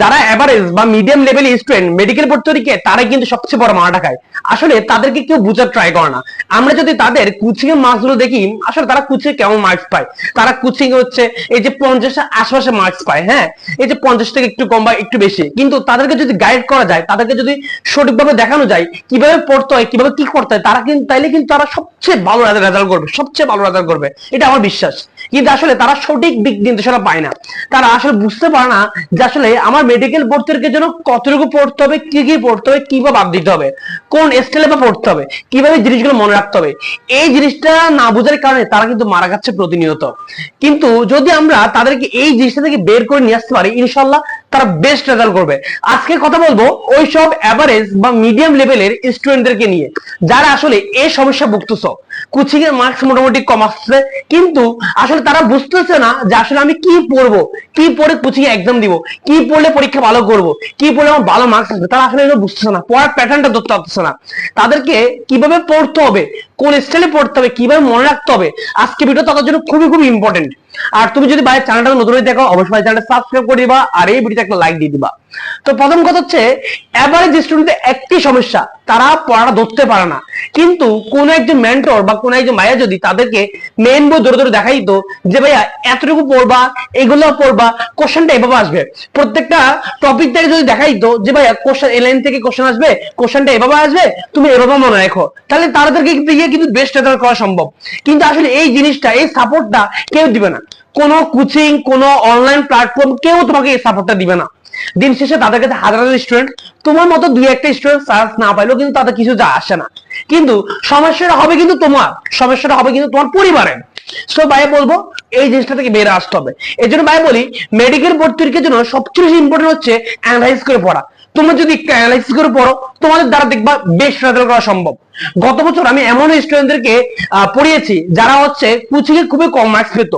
যারা এভারেজ বা medium level student medical পড়তে লিখে তারাই কিন্তু সবচেয়ে বড় মারাটা খায়। আসলে তাদেরকে কেউ বুঝার ট্রাই করে না। আমরা যদি তাদের কোচিং এর মার্কসগুলো দেখি, আসলে তারা কোচিং কেমন মার্কস পায়? তারা কোচিং হচ্ছে এই যে পঞ্চাশের আশেপাশে মার্কস পায় হ্যাঁ? এই যে পঞ্চাশ থেকে একটু কম বা একটু বেশি। কিন্তু তাদেরকে যদি গাইড করা যায়, তাদেরকে যদি সঠিকভাবে দেখানো যায়, কীভাবে পড়তে হয়, কীভাবে কি করতে হয়, তারা কিন্তু, তাইলে কিন্তু তারা সবচেয়ে ভালো রেজাল্ট করবে, সবচেয়ে ভালো রেজাল্ট করবে। এটা আমার বিশ্বাস। কিন্তু আসলে তারা সঠিক দিক নির্দেশনা পায় না। তারা আসলে বুঝতে পারে না যে আসলে আমার মেডিকেল পড়তে জন্য কতটুকু পড়তে হবে, কি কি পড়তে হবে, কীভাবে বাদ দিতে হবে, কোন স্কেলে বা পড়তে হবে, কীভাবে জিনিসগুলো মনে রাখতে হবে, এই জিনিসটা না বোঝার কারণে তারা কিন্তু মারা যাচ্ছে প্রতিনিয়ত। কিন্তু যদি আমরা তাদেরকে এই জিনিসটা থেকে বের করে নিয়ে আসতে পারি ইনশাল্লাহ তারা বেস্ট রেজাল্ট করবে। আজকে কথা বলব ওই সব অ্যাভারেজ বা মিডিয়াম লেভেলের স্টুডেন্টদেরকে নিয়ে, যারা আসলে এই সমস্যা ভুগতেছ। কোচিং এর মার্কস মোটামুটি কম আসছে, কিন্তু আসলে তারা বুঝতেছে না যে আসলে আমি কি পড়ব, কি পড়ে কোচিং এ এক্সাম দিব, কি পড়লে পরীক্ষা ভালো করব, কি পড়লে আমার ভালো মার্কস আসবে। তারা আসলে বুঝতেছে না, পড়ার প্যাটার্নটা ধরতে পারতেছে না। তাদেরকে কীভাবে পড়তে হবে? কোন স্টাইলে পড়তে হবে, কীভাবে মনে রাখতে হবে আজকে ভিডিও তাদের জন্য খুবই খুবই ইম্পর্টেন্ট আর তুমি যদি বাইরের চ্যানেলটা নতুন দেখো অবশ্যই চ্যানেলটা সাবস্ক্রাইব করে দিবা, আর এই ভিডিওতে একটা লাইক দিয়ে দিবা। তো প্রথম কথা হচ্ছে অ্যাভারেজ স্টুডেন্টের একটি সমস্যা, তারা পড়াটা ধরতে পারে না। কিন্তু কোন একজন মেন্টর বা কোন একজন মায়া যদি তাদেরকে মেন বই ধরে ধরে দেখাইতো যে, ভাইয়া, এতটুকু পড়বা, এগুলো পড়বা কোশ্চেনটা এভাবে আসবে। প্রত্যেকটা টপিক থেকে যদি দেখাইতো যে, ভাইয়া কোশ্চেন এ লাইন থেকে কোশ্চেন আসবে কোশ্চেনটা এভাবে আসবে, তুমি এভাবে মনে রাখো। তাহলে তাদেরকে দিয়ে কিন্তু বেস্ট রেজাল্ট করা সম্ভব। কিন্তু আসলে এই জিনিসটা, এই সাপোর্টটা কেউ দিবে না। কোনো কোচিং কোনো অনলাইন প্ল্যাটফর্ম কেউ তোমাকে এই সাপোর্টটা দিবে না। দিন শেষে তাদের কাছে হাজার হাজার স্টুডেন্ট তোমার মতো দুই একটা স্টুডেন্ট সার্চ না পাইলেও কিন্তু তাদের কিছু যা আসে না। কিন্তু সমস্যাটা হবে কিন্তু তোমার, সমস্যাটা হবে কিন্তু তোমার পরিবারের। সো ভাই বলব, এই জিনিসটা থেকে বের আসতে হবে। এই জন্য ভাই বলি মেডিকেল ভর্তির জন্য সবচেয়ে বেশি ইম্পর্টেন্ট হচ্ছে অ্যানালাইজ করে পড়া। তোমরা যদি একটু অ্যানালাইসিস করে পড়ো, তোমাদের দ্বারা দেখবা বেশ রেজাল্ট করা সম্ভব। গত বছর আমি এমন স্টুডেন্টদেরকে পড়িয়েছি, যারা হচ্ছে কোচিং এ খুবই কম মার্কস পেত।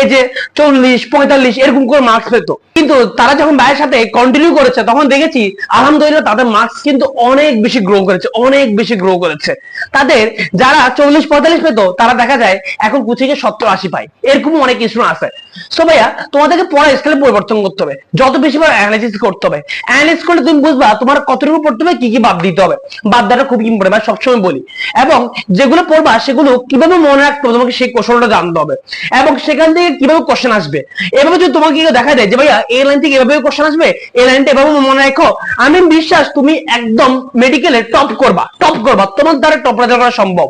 এই যে চল্লিশ, পঁয়তাল্লিশ, এরকম করে মার্কস পেত। কিন্তু তারা যখন ভাইয়ের সাথে কন্টিনিউ করেছে, তখন দেখেছি, আলহামদুলিল্লাহ তাদের মার্কস কিন্তু অনেক বেশি গ্রো করেছে, অনেক বেশি গ্রো করেছে। তাদের যারা চল্লিশ, পঁয়তাল্লিশ পেত, তারা দেখা যায় এখন কুচিকে সত্তর, আশি পায়। এরকম অনেক স্টুডেন্ট আছে। সো ভাইয়া, তোমাদেরকে পড়া স্কেলে পরিবর্তন করতে হবে। যত বেশি বার অ্যানালাইসিস করতে হবে। অ্যানালাইসিস করলে তুমি বুঝবা তোমার কতটুকু পড়তে হবে, কি কি বাদ দিতে হবে। বাদ দেওয়াটা খুব ইম্পর্টেন্ট সবসময় বলি। এবং যেগুলো পড়বা, সেগুলো কীভাবে মনে রাখতে তোমাকে সেই কৌশলটা জানতে হবে। এবং সেখান থেকে কীভাবে কোশ্চেন আসবে? এভাবে যদি তোমাকে দেখা যায় যে, ভাইয়া, এই লাইন থেকে এভাবে কোশ্চেন আসবে? এই লাইনটা এভাবে মনে রাখো। আমি বিশ্বাস, তুমি একদম মেডিকেলে টপ করবা টপ করবা। তোমার দ্বারা টপ রেজাল্ট করা সম্ভব।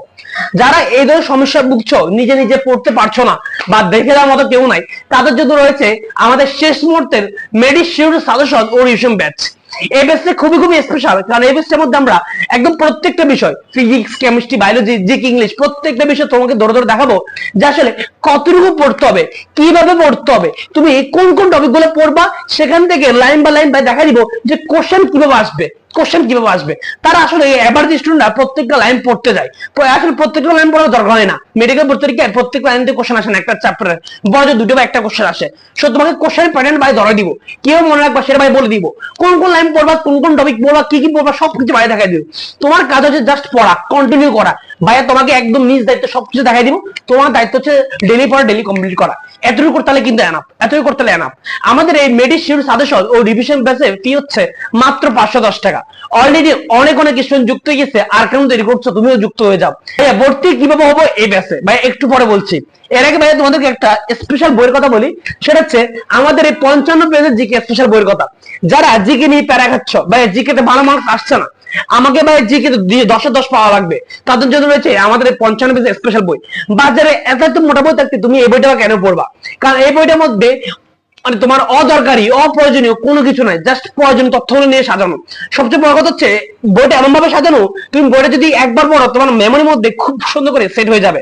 যারা এই ধরনের সমস্যা ভুগছো, নিজে নিজে পড়তে পারছ না বা দেখে দেওয়ার মতো কেউ নাই, তাদের জন্য রয়েছে আমাদের শেষ মুহূর্তের মেডিসিউর সাজেশন ও রিভিশন ব্যাচ এই ব্যাচটা খুবই খুবই স্পেশাল কারণ এই মধ্যে আমরা একদম প্রত্যেকটা বিষয় ফিজিক্স কেমিস্ট্রি বায়োলজি জিক ইংলিশ প্রত্যেকটা বিষয় তোমাকে ধরে ধরে দেখাবো, যে আসলে কতটুকু পড়তে হবে, কীভাবে পড়তে হবে, তুমি কোন কোন টপিকগুলো পড়বা, সেখান থেকে লাইন বা লাইন বাই দেখা দিব যে কোশ্চেন কীভাবে আসবে। কোশ্চেন কীভাবে আসবে? তারা আসলে এভারেজ স্টুডেন্টরা প্রত্যেকটা লাইন পড়তে যায়। আসলে প্রত্যেকটা লাইন পড়ার দরকার হয় না। মেডিকেল পরীক্ষায় প্রত্যেক লাইন কোশ্চেন আসে না, একটা চ্যাপ্টারে বড় দুটো বা একটা কোশ্চেন আসে। সো তোমাকে কোশ্চেন প্যাটার্ন ভাই ধরে দিব। কেউ মনে রাখবা সেটা ভাই বলে দিব। কোন কোন লাইন পড়বা, কোন কোন টপিক পড়বা, কি কি পড়বা, সবকিছু ভাই দেখাই দিব। তোমার কাজ হচ্ছে জাস্ট পড়া কন্টিনিউ করা। ভাইয়া, তোমাকে একদম নিজ দায়িত্ব সবকিছু দেখাই দিব। তোমার দায়িত্ব হচ্ছে ডেলি পড়া ডেলি কমপ্লিট করা। এতটুকু করতে হলে কিন্তু এনাফ এতটুকু করতে হলে এনাফ আমাদের এই মেডিসিউর সাজেশন ও রিভিশন বেসে ফি হচ্ছে মাত্র পাঁচশো দশ টাকা। অলরেডি অনেক অনেক স্টুডেন্ট যুক্ত হয়ে গেছে, আর কেমন তৈরি করছ? তুমিও যুক্ত হয়ে যাও। ভাইয়া, ভর্তি কীভাবে হব? এই ব্যাসে ভাই একটু পরে বলছি। এর আগে ভাইয়া তোমাদেরকে একটা স্পেশাল বইয়ের কথা বলি। সেটা হচ্ছে আমাদের এই পঞ্চান্ন পেজের জিকে স্পেশাল বইয়ের কথা। যারা জিকে নিয়ে প্যারা খাচ্ছ ভাই জিকে তে ভালো মার্কস আসছে না। আমাকে ভাই জিকে দশে দশ পাওয়া লাগবে। তাদের জন্য রয়েছে আমাদের এই পঞ্চান্ন পেজের স্পেশাল বই। বাজারে এত মোটা বই থাকতে তুমি এই বইটা কেন পড়বা? কারণ এই বইটার মধ্যে মানে তোমার অদরকারি, অপ্রয়োজনীয় কোনো কিছু নাই জাস্ট প্রয়োজন তথ্যগুলো নিয়ে সাজানো। সবচেয়ে বড় কথা হচ্ছে, বইটা এমন ভাবে সাজানো, তুমি বইটা যদি একবার পড়ো, তোমার মেমোরির মধ্যে খুব সুন্দর করে সেট হয়ে যাবে।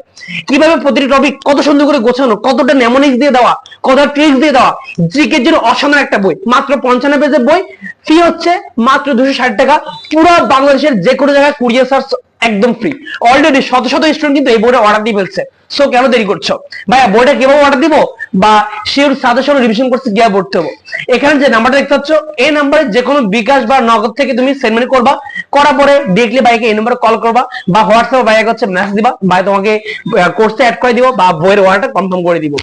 কীভাবে প্রতিটি টপিক কত সুন্দর করে গোছানো, কতটা নেমোনিক্স দিয়ে দেওয়া, কতটা ট্রিক্স দিয়ে দেওয়া জিকের জন্য অসাধারণ একটা বই, মাত্র পঞ্চান্ন পেজের বই ফি হচ্ছে মাত্র দুশো ষাট টাকা, পুরো বাংলাদেশের যে কোনো জায়গায় কুরিয়ার সার্চ একদম ফ্রি অলরেডি শত শত স্টুডেন্ট কিন্তু এই বইটা অর্ডার দিয়ে ফেলছে। সো কেন দেরি করছ? ভাইয়া বইটা কীভাবে অর্ডার দিব? বা শিওর সাজেশন রিভিশন করতে গিয়ে পড়তে হবে? এখানে যে নাম্বারটা দেখতে পাচ্ছ, এই নাম্বারে যে কোনো বিকাশ বা নগদ থেকে তুমি সেন্ড করবা। করার পরে দেখলে ভাইকে এই নাম্বারে কল করবা বা হোয়াটসঅ্যাপে বাইকে হচ্ছে মেসেজ দিবা। ভাই তোমাকে কোর্সে অ্যাড করে দিব বা বইয়ের অর্ডারটা কনফার্ম করে দিব।